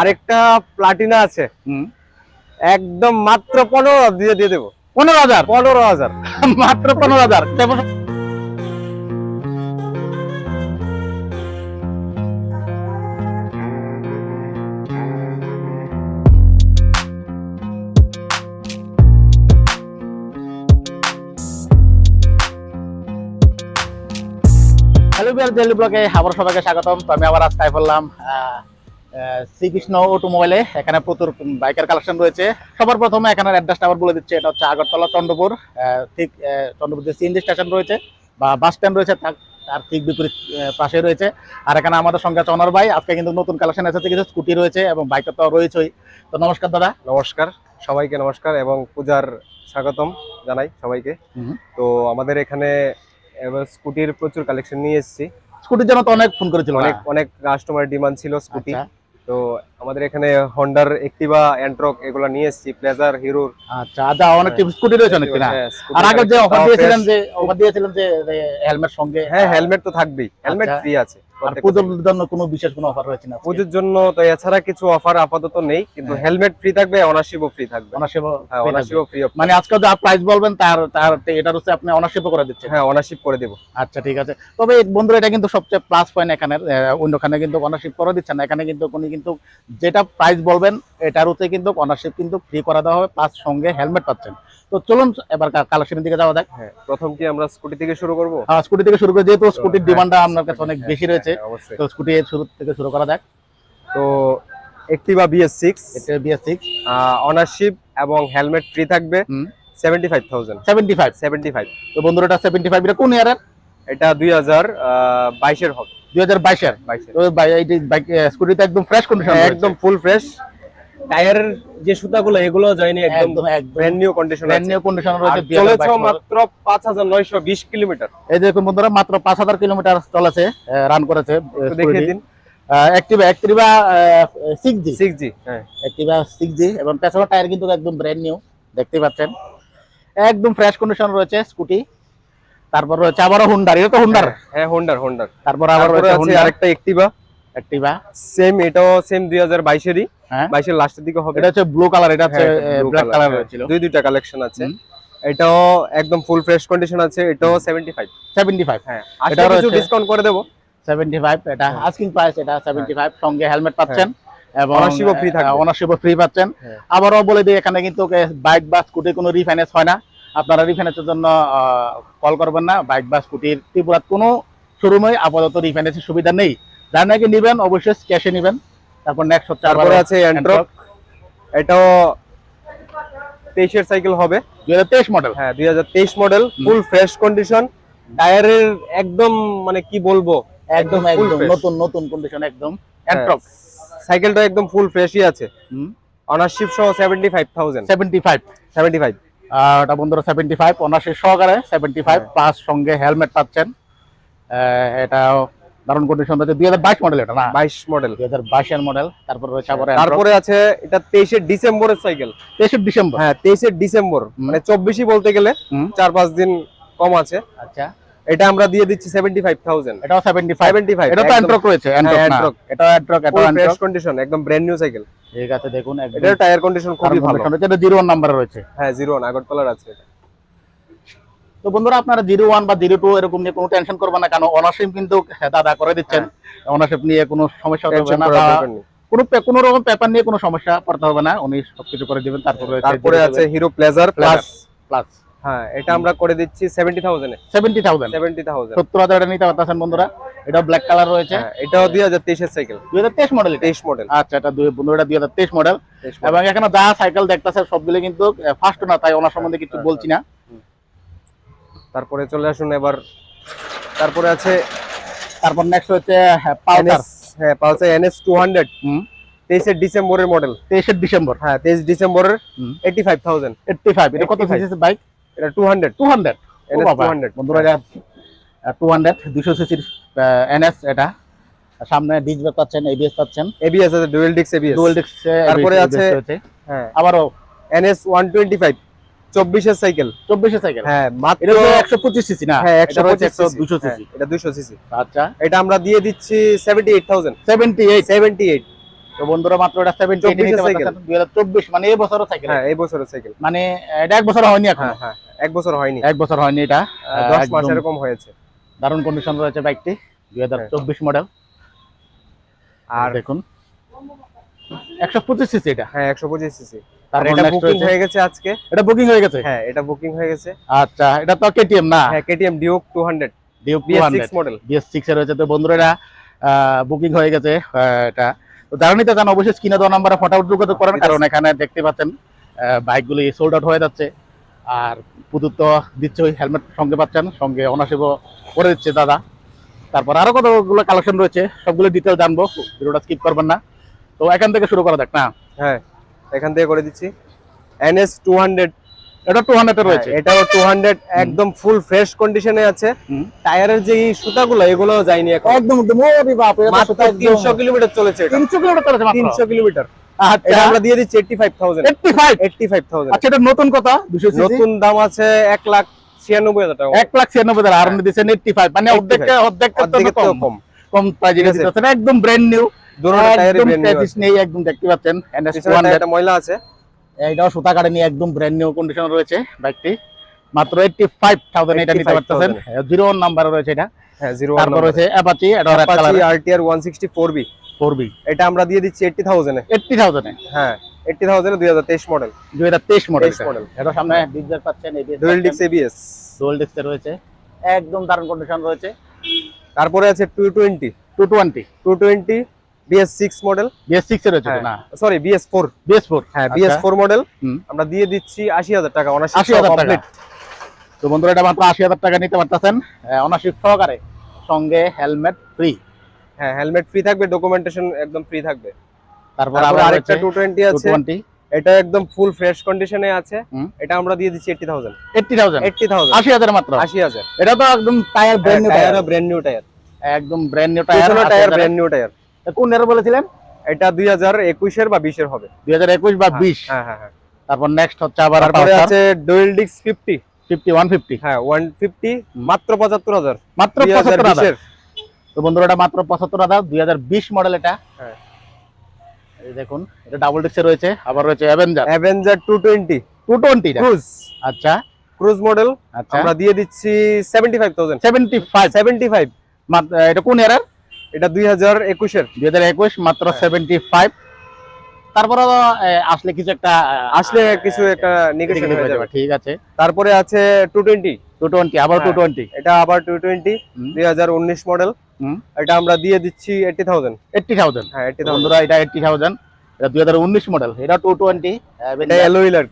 আরেকটা প্লাটিনা আছে। একদম মাত্র পনেরো দিয়ে দিয়ে দেবো। পনেরো হাজার? পনেরো হাজার। মাত্র পনেরো হাজার। হ্যালো বিয়ার ডেলি ব্লগে আবার সবাইকে স্বাগতম। তো আমি আবার আজকে বললাম শ্রীকৃষ্ণ অটোমোবাইলে এখানে প্রচুর বাইকের কালেকশন রয়েছে। সবার প্রথমে এখানে অ্যাড্রেসটা আবার বলে দিচ্ছে এটা হচ্ছে আগরতলা চন্দ্রপুর ঠিক চন্দ্রপুর যে সিএনজি স্টেশন রয়েছে বা বাস স্ট্যান্ড রয়েছে তার ঠিক বিপরীত পাশে রয়েছে। আর এখানে আমাদের সঙ্গে আছে অনর ভাই আজকে কিন্তু নতুন কালেকশন এসেছে কিছু স্কুটি রয়েছে এবং বাইক তো রয়েছেই। তো নমস্কার দাদা। নমস্কার সবাইকে নমস্কার এবং পূজার স্বাগতম জানাই সবাইকে। তো আমাদের এখানে স্কুটির প্রচুর কালেকশন নিয়ে এসেছি। স্কুটির জন্য তো অনেক ফোন করেছিল অনেক অনেক কাস্টমার ডিমান্ড ছিল স্কুটি তো আমাদের এখানে হন্ডার একটিভা অ্যান্ট্রক এগুলো নিয়ে এসেছি প্লেজার হিরোর আচ্ছা আদা অনেক স্কুটি রয়েছে অনেক না? হ্যাঁ, আর আগে যে অফার দিয়েছিলাম দিয়েছিলেন যে অফার দিয়েছিলাম যে হেলমেট সঙ্গে হ্যাঁ হেলমেট তো থাকবেই। হেলমেট আচ্ছা। ফ্রি আছে। আর প্রত্যেকটা পুজোর জন্য কোনো বিশেষ কোনো অফার রয়েছে না পুজোর জন্য তো এছাড়া কিছু অফার আপাতত নেই কিন্তু হ্যাঁ। হেলমেট ফ্রি থাকবে অনারশিপও ফ্রি থাকবে। অনার্সিপ হ্যাঁ ফ্রি মানে আজকে যা প্রাইস বলবেন তার তার এটার হচ্ছে আপনি অনার্সিপও করে দিচ্ছেন। হ্যাঁ করে দেবো। আচ্ছা ঠিক আছে। তবে বন্ধুরা এটা কিন্তু সবচেয়ে প্লাস পয়েন্ট এখানে অন্যখানে কিন্তু অনার্সিপ করে দিচ্ছেন এখানে কিন্তু উনি কিন্তু যেটা প্রাইস বলবেন এটার হচ্ছে কিন্তু অনার্সিপ কিন্তু ফ্রি করা দেওয়া হবে প্লাস সঙ্গে হেলমেট পাচ্ছেন। তো চলুন এবার কালেকশনের দিকে যাওয়া যাক। হ্যাঁ প্রথম কি আমরা স্কুটি থেকে শুরু করব? স্কুটি থেকে শুরু করে যেহেতু স্কুটির হ্যাঁ। ডিমান্ডটা আপনার কাছে অনেক বেশি রয়েছে হ্যাঁ, তো স্কুটি শুরু থেকে শুরু করা যাক। তো একটিভা বিএস সিক্স এটা বিএস সিক্স অনারশিপ এবং হেলমেট ফ্রি থাকবে। Seventy five thousand seventy five seventy five তো বন্ধুরা এটা সেভেন্টি ফাইভ এটা কোন ইয়ারের এটা দুই হাজার বাইশের হবে। দুই হাজার বাইশের। একদম ফ্রেশ কন্ডিশন হ্যাঁ, একদম ফুল ফ্রেশ টায়ারের যে সুতাগুলো এগুলো যায়নি একদম brand new condition brand new condition রয়েছে। চলেছে মাত্র পাঁচ হাজার নয়শো বিশ কিলোমিটার। এই দেখুন বন্ধুরা মাত্র পাঁচ হাজার কিলোমিটার চলেছে রান করেছে দেখিয়ে দিন। Activa Activa six G six G হ্যাঁ। অ্যাক্টিভা সিক্স জি এবং পেছনের টায়ার কিন্তু একদম ব্র্যান্ড নিউ দেখতে পাচ্ছেন। একদম ফ্রেশ কন্ডিশন রয়েছে স্কুটি তারপর রয়েছে আবারও হুন্ডার এটা তো হুন্ডার হ্যাঁ হোন্ডার হুন্ডার তারপর আবার রয়েছে আরেকটা একটিভা অ্যাক্টিভা? সেম এটাও সেম দুই হাজার বাইশেরই। হ্যাঁ। বাইশের লাস্টের দিকে হবে। এটা হচ্ছে ব্লু কালার এটা হচ্ছে হ্যাঁ, ব্ল্যাক কালার হ্যাঁ। রয়েছিল দুই দুইটা কালেকশন আছে। এটাও একদম ফুল ফ্রেশ কন্ডিশন আছে এটাও সেভেন্টি ফাইভ সেভেন্টি ফাইভ হ্যাঁ এটা কিছু ডিসকাউন্ট করে দেবো। সেভেন্টি ফাইভ এটা হ্যাঁ। আস্কিং প্রাইস এটা সেভেন্টি ফাইভ সঙ্গে হেলমেট পাচ্ছেন। এবং ও free থাকবে। অনারশিপও ফ্রি পাচ্ছেন। হ্যাঁ। আবারও বলে দিই এখানে কিন্তু বাইক বা স্কুটি কোনো রিফাইন্যান্স হয় না। আপনারা রিফাইন্যান্সের জন্য কল করবেন না। বাইক বা স্কুটির ত্রিপুরার কোনো শোরুমে আপাতত রিফাইন্যান্সের সুবিধা নেই। যার নাকি নেবেন অবশ্যই ক্যাশে নেবেন। তারপর নেক্সট হচ্ছে তারপরে আছে অ্যান্ড্রক এটাও তেইশের সাইকেল হবে। দুই হাজার তেইশ মডেল হ্যাঁ দুই হাজার তেইশ মডেল ফুল ফ্রেশ কন্ডিশন টায়ারের একদম মানে কি বলব? একদম একদম নতুন নতুন কন্ডিশন একদম। অ্যান্ট্রক সাইকেলটা একদম ফুল ফ্রেশই আছে। হুম। অনারশিপ সহ seventy five thousand seventy five seventy five ওটা বন্ধুরা সেভেন্টি ফাইভ অনার্সের সহকারে সেভেন্টি ফাইভ হ্যাঁ। প্লাস সঙ্গে হেলমেট পাচ্ছেন। আহ, এটা দারুণ কন্ডিশন রয়েছে। দুই হাজার বাইশ মডেল এটা না? বাইশ মডেল দুই হাজার বাইশের মডেল তারপর রয়েছে আবার তারপরে আছে এটা তেইশের ডিসেম্বরের সাইকেল তেইশে ডিসেম্বর? হ্যাঁ তেইশের ডিসেম্বর। মানে চব্বিশই বলতে গেলে। চার পাঁচ দিন কম আছে। আচ্ছা। এটা আমরা দিয়ে দিচ্ছি সেভেন্টি ফাইভ থাউজেন্ড এটাও সেভেন্টি ফাইভ সেভেন্টি ফাইভ এটা তো অ্যান্ট্রক রয়েছে অ্যান্ট্রক না? Antioch। এটাও অ্যান্ট্রক ফ্রেশ কন্ডিশন একদম ব্র্যান্ড নিউ সাইকেল ঠিক আছে দেখুন এটার টায়ার কন্ডিশন খুবই ভালো। এটা জিরো ওয়ান নাম্বারে রয়েছে। হ্যাঁ জিরো ওয়ান আগরতলার আছে এটা। তো বন্ধুরা আপনারা জিরো ওয়ান বা জিরো টু এরকম নিয়ে কোনো টেনশন করবেন না কারণ অনারশিপ কিন্তু দাদা করে দিচ্ছেন। অনারশিপ নিয়ে কোনো সমস্যা হবে না। কোনো কোনো রকম পেপার নিয়ে কোনো সমস্যা পড়তে হবে না উনি সবকিছু করে দিবেন তারপরে তারপরে আছে হিরো প্লেজার প্লাস প্লাস হ্যাঁ এটা আমরা করে দিচ্ছি সেভেন্টি থাউজেন্ডে সেভেন্টি থাউজেন্ড সেভেন্টি থাউজেন্ড সত্তর হাজার এটা নিতে পারতেছেন বন্ধুরা। এটা ব্ল্যাক কালার রয়েছে। হ্যাঁ এটাও দুই হাজার তেইশের সাইকেল দুই হাজার তেইশ মডেল তেইশ মডেল আচ্ছা এটা দুই দুই হাজার তেইশ মডেল এবং এখানে যা সাইকেল দেখতেছে সবগুলো কিন্তু ফার্স্ট না তাই ওনার সম্বন্ধে কিছু হ্যাঁ, বলছি না। তারপরে চলে আসুন এবার। তারপরে আছে তারপর নেক্সট হচ্ছে NS হ্যাঁ পালসার এনএস টু হান্ড্রেড তেইশের ডিসেম্বরের মডেল তেইশের ডিসেম্বর। হ্যাঁ তেইশ ডিসেম্বরের। Eighty five thousand eighty five এটা কত 85 সিসি বাইক এটা two hundred two hundred NS two hundred বন্ধুরা টু হান্ড্রেড দুশো সিসির এনএস এটা। সামনে ডিস ব্রেক পাচ্ছেন এবিএস পাচ্ছেন। এবিএস আছে ডুয়েল ডিক্স এবিএস ডুয়েল ডিস্ক তারপরে আছে- হ্যাঁ। আবারও এনএস ওয়ান টোয়েন্টি ফাইভ চব্বিশের সাইকেল চব্বিশে সাইকেল হ্যাঁ মাত্র এটা একশো পঁচিশ সিসি না? হ্যাঁ এটা একশো রয়েছে পঁচিশ একশো দুশো সিসি এটা দুশো সিসি আচ্ছা। এটা আমরা দিয়ে দিচ্ছি seventy eight thousand seventy eight seventy eight তো বন্ধুরা মাত্র এটা 24 নিতে পারতেছেন মানে এই বছরের সাইকেল হ্যাঁ এই বছরের সাইকেল মানে এটা এক বছর হয়নি এখন? হ্যাঁ হ্যাঁ এক বছর হয়নি। এক বছর হয়নি এটা? মাস এরকম হয়েছে। দারুণ কন্ডিশন রয়েছে বাইকটি দুই হাজার চব্বিশ মডেল আর দেখুন। একশো পঁচিশ সিসি এটা? হ্যাঁ একশো পঁচিশ সিসি আর তারপর এটা বুকিং হয়ে গেছে আজকে। এটা বুকিং হয়ে গেছে? হ্যাঁ এটা বুকিং হয়ে গেছে। আচ্ছা এটা তো কেটিএম না? হ্যাঁ কেটিএম ডিউক ডিউক মডেল এর তো বন্ধুরা এটা বুকিং হয়ে গেছে এটা। তো যারা নিতে চান অবশ্যই স্ক্রিনে দেওয়া নাম্বারে ফটাফট যোগাযোগ করেন কারণ এখানে দেখতে পাচ্ছেন বাইকগুলি সোল্ড আউট হয়ে যাচ্ছে। আর পুতুর তো দিচ্ছে ওই হেলমেট সঙ্গে পাচ্ছেন সঙ্গে অনাসেবও করে দিচ্ছে দাদা। তারপর আরও কতগুলো কালেকশন রয়েছে সবগুলো ডিটেল জানব। ভিডিওটা স্কিপ করবেন না। তো এখান থেকে শুরু করা যাক না? হ্যাঁ। এখান থেকে করে দিচ্ছি। এনএস টু হান্ড্রেড এটা টু হান্ড্রেড রয়েছে। এটাও টু হান্ড্রেড একদম ফুল ফ্রেশ কন্ডিশনে আছে। টায়ারের যে সুতাগুলো এগুলো যায়নি এখন। একদম একদম। ওরে বাপ রে, মাত্র তো একদম- তিনশো কিলোমিটার চলেছে এটা। 300 কিলোমিটার চলেছে মাত্র? তিনশো কিলোমিটার। আচ্ছা। আমরা দিয়ে দিচ্ছি eighty five thousand 85 eighty five thousand আচ্ছা এটা নতুন কথা? 200 নতুন দাম আছে এক লাখ ছিয়ানব্বই হাজার টাকা। এক লাখ ছিয়ানব্বই হাজার। আর দিচ্ছেন এইটটি ফাইভ মানে অর্ধেকটা অর্ধেকটা কম। কম। প্রাইজে একদম ব্র্যান্ড নিউ দুটো টায়ারে একদম ব্র্যান্ড নিউ প্যাচিস নেই একদম দেখতে পাচ্ছেন। এনএস পিছনে টায়ারটা ময়লা আছে। এইটাও সুতা কাটে একদম ব্র্যান্ড নিউ কন্ডিশন রয়েছে বাইকটি। মাত্র এইটটি ফাইভ থাউজেন্ড এটা নিতে পারতেছেন। জিরো ওয়ান নাম্বার রয়েছে এটা। তারপর রয়েছে অ্যাপাচি এটা red colour Apache RTR one sixty four B four B এটা আমরা দিয়ে দিচ্ছি এইটটি থাউজেন্ডে এইটটি থাউজেন্ডে হ্যাঁ এইটটি থাউজেন্ডে দুই হাজার তেইশ মডেল দুই হাজার তেইশ মডেল 23 model। এটা সামনে ডিজার পাচ্ছেন ডুয়েল ডিক্স এবিএস ডুয়েল ডিস্কে রয়েছে। একদম দারুণ কন্ডিশন রয়েছে। তারপরে আছে two twenty two twenty two twenty BS six model BS six এর রয়েছে তো না? Sorry BS four BS four হ্যাঁ বিএস ফোর মডেল আমরা দিয়ে দিচ্ছি আশি হাজার টাকা অনার আশি হাজার টাকা। তো বন্ধুরা এটা মাত্র আশি হাজার টাকা নিতে পারতেছেন। অনার্সিপ সহকারে সঙ্গে হেলমেট ফ্রি হ্যাঁ হেলমেট ফ্রি থাকবে ডকুমেন্টেশন একদম ফ্রি থাকবে। তারপর আবার আরেকটা আরেকটা টু টোয়েন্টি আছে। টোয়েন্টি এটা একদম ফুল ফ্রেশ কন্ডিশনে আছে। এটা আমরা দিয়ে দিচ্ছি eighty thousand eighty thousand eighty thousand আশি হাজার মাত্র। আশি হাজার। এটা তো একদম tyre brand new tyre brand new tyre একদম brand new tyre tyre brand new tyre কোন এর বলেছিলেন? এটা দুই হাজার একুশের বা বিশের হবে। দুই হাজার একুশ বা বিশ? হ্যাঁ হ্যাঁ হ্যাঁ। তারপর নেক্সট হচ্ছে আবার তারপরে আছে ডুয়েল ডিক্স ফিফটি ফিফটি ওয়ান ফিফটি হ্যাঁ ওয়ান ফিফটি মাত্র পঁচাত্তর হাজার। মাত্র পঁচাত্তর হাজার। তো বন্ধুরা এটা মাত্র পঁচাত্তর হাজার দুই হাজার বিশ মডেল এটা। হ্যাঁ। এই দেখুন এটা ডাবল ডিক্সে রয়েছে আবার রয়েছে Avenger Avenger two twenty two? Twenty cruise আচ্ছা। ক্রুজ মডেল আচ্ছা। আমরা দিয়ে দিচ্ছি seventy five thousand seventy five seventy five এটা কোন ইয়ারের? এটা দুই হাজার একুশের। দুই হাজার একুশ মাত্র। সেভেন্টি ফাইভ তারপরে আসলে কিছু একটা আসলে কিছু একটা নেগেশন হয়ে যাবে, যাবে ঠিক আছে। তারপরে আছে টু টোয়েন্টি টু টোয়েন্টি আবার টু হ্যাঁ। টোয়েন্টি এটা আবার টু টোয়েন্টি হুম। দুই হাজার উনিশ মডেল হুম। এটা আমরা দিয়ে দিচ্ছি এইটটি থাউজেন্ড এইটটি থাউজেন্ড হ্যাঁ এইটটি থাউজেন্ড বন্ধুরা এটা এইটটি থাউজেন্ড এটা দুই হাজার উনিশ মডেল এটা টু টোয়েন্টি এটা এলোইলার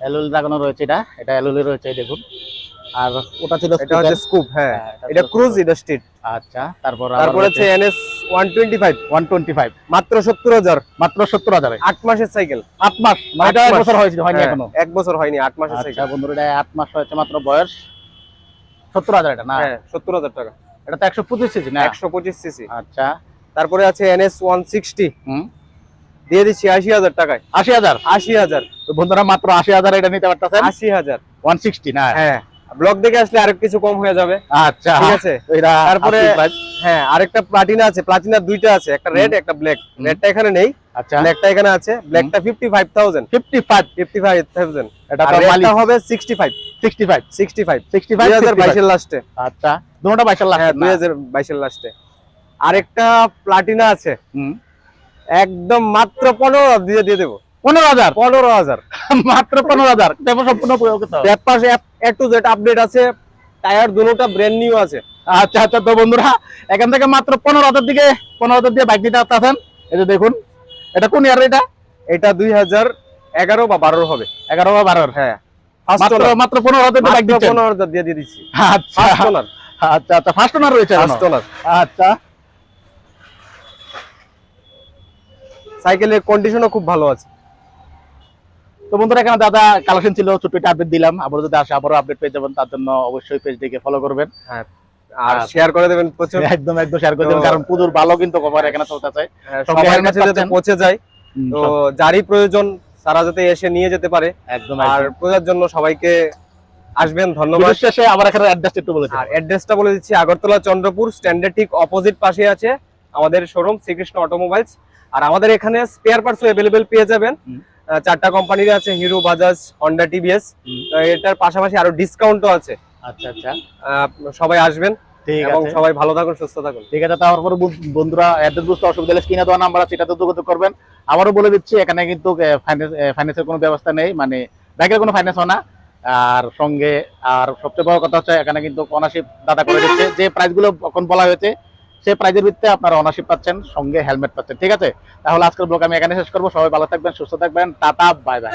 এলুল লাগানো রয়েছে এটা এটা এলুল রয়েছে দেখুন। আর ওটা ছিল এটা হচ্ছে স্কুপ হ্যাঁ। এটা ক্রুজ এটা স্ট্রিট আচ্ছা তারপর তারপরে হচ্ছে NS one twenty five one twenty five মাত্র সত্তর হাজার। মাত্র সত্তর হাজারে। আট মাসের সাইকেল মাস মানে এটা এক বছর হয়েছে হয়নি এখনও। এক বছর হয়নি আট মাসের আচ্ছা বন্ধুরা এটা আট মাস হয়েছে মাত্র বয়স। সত্তর হাজার এটা না? হ্যাঁ টাকা। এটা তো একশো পঁচিশ সিসি না? একশো পঁচিশ সিসি আচ্ছা। তারপরে আছে এনএস ওয়ান সিক্সটি হুম। দিয়ে দিচ্ছি আশি হাজার টাকায়। আশি হাজার? আশি হাজার। তো বন্ধুরা মাত্র আশি হাজার এটা নিতে পারতেছেন? আশি হাজার। ওয়ান সিক্সটি না? হ্যাঁ। ব্লক দেখে আসলে আরেক কিছু কম হয়ে যাবে। আচ্ছা ঠিক আছে? তারপরে হ্যাঁ আরেকটা প্লাটিনা আছে প্লাটিনা দুইটা আছে একটা রেড একটা ব্ল্যাক রেডটা এখানে নেই আচ্ছা। ব্ল্যাকটা এখানে আছে ব্ল্যাকটা fifty five thousand fifty five fifty five thousand এটা আর তো মালিক। হবে sixty five sixty five sixty five sixty দুই হাজার ফাইভ বাইশের লাস্টে আচ্ছা দুটা বাইশের লাখ হ্যাঁ দুই হাজার বাইশের লাস্টে আরেকটা প্লাটিনা আছে। একদম মাত্র পনেরো দিয়ে দিয়ে দেবো। পনেরো হাজার। পনেরো হাজার। মাত্র পনেরো হাজার। সম্পূর্ণ উপযোগিত টু জেড আপডেট আছে। টায়ার দুটোটা ব্র্যান্ড নিউ আছে। আচ্ছা আচ্ছা তো বন্ধুরা এখান থেকে মাত্র পনেরো হাজার দিকে পনেরো হাজার দিয়ে বাইক দিতে আসতেছেন। এই যে দেখুন এটা কোন ইয়ার এটা? এটা দুই হাজার এগারো বা বারোর হবে। এগারো বা বারোর। হ্যাঁ মাত্র পনেরো হাজার দিয়ে বাইক পনেরো হাজার দিয়ে দিয়ে দিচ্ছি। আচ্ছা। আচ্ছা আচ্ছা ফার্স্ট ওনার রয়েছে ফার্স্ট ওনার আচ্ছা। সাইকেলের কন্ডিশনও খুব ভালো আছে। তো বন্ধুরা এখানে দাদা কালেকশন ছিল ছোট্ট একটা আপডেট দিলাম। আবার যদি আসে আবারও আপডেট পেয়ে যাবেন তার জন্য অবশ্যই পেজ পেজটিকে ফলো করবেন। আর আর- শেয়ার করে দেবেন প্রচুর। একদম একদম শেয়ার করে দেবেন কারণ পুজোর ভালো কিন্তু কভার এখানে চলতেছে হ্যাঁ, সবার কাছে যাতে পৌঁছে যায়। তো যারই প্রয়োজন তারা যাতে এসে নিয়ে যেতে পারে। একদম আর জন্য সবাইকে আসবেন ধন্যবাদ। শেষে আবার এখানে অ্যাড্রেস একটু আর অ্যাড্রেসটা বলে দিচ্ছি আগরতলা চন্দ্রপুর স্ট্যান্ডের ঠিক অপোজিট পাশে আছে। আমাদের শোরুম শ্রীকৃষ্ণ অটোমোবাইলস আর আমাদের এখানে স্পেয়ার পার্টস পেয়ে যাবেন। চারটা কোম্পানির আছে হিরো বাজাজ হন্ডা টিভিএস এটার পাশাপাশি আরও ডিসকাউন্টও আছে। আচ্ছা আচ্ছা। সবাই আসবেন এবং আছে। সবাই ভালো থাকুন সুস্থ থাকুন। ঠিক আছে তারপর বন্ধুরা অ্যাড্রেস বুঝতে অসুবিধা হলে স্ক্রিনে দেওয়া নাম্বার আছে এটাতে যোগাযোগ করবেন। আবারও বলে দিচ্ছি এখানে কিন্তু ফাইন্যান্সের কোনো ব্যবস্থা নেই মানে ব্যাংকের কোনো ফাইন্যান্স হয় না। আর সঙ্গে আর সবচেয়ে বড় কথা হচ্ছে এখানে কিন্তু অনারশিপ দাদা করে দিচ্ছে। যে প্রাইসগুলো এখন বলা হয়েছে সেই প্রাইজের ভিত্তিতে আপনারা অনারশিপ পাচ্ছেন, সঙ্গে হেলমেট পাচ্ছেন, ঠিক আছে? তাহলে আজকের ব্লগ আমি এখানে শেষ করব। সবাই ভালো থাকবেন, সুস্থ থাকবেন, টাটা বাই বাই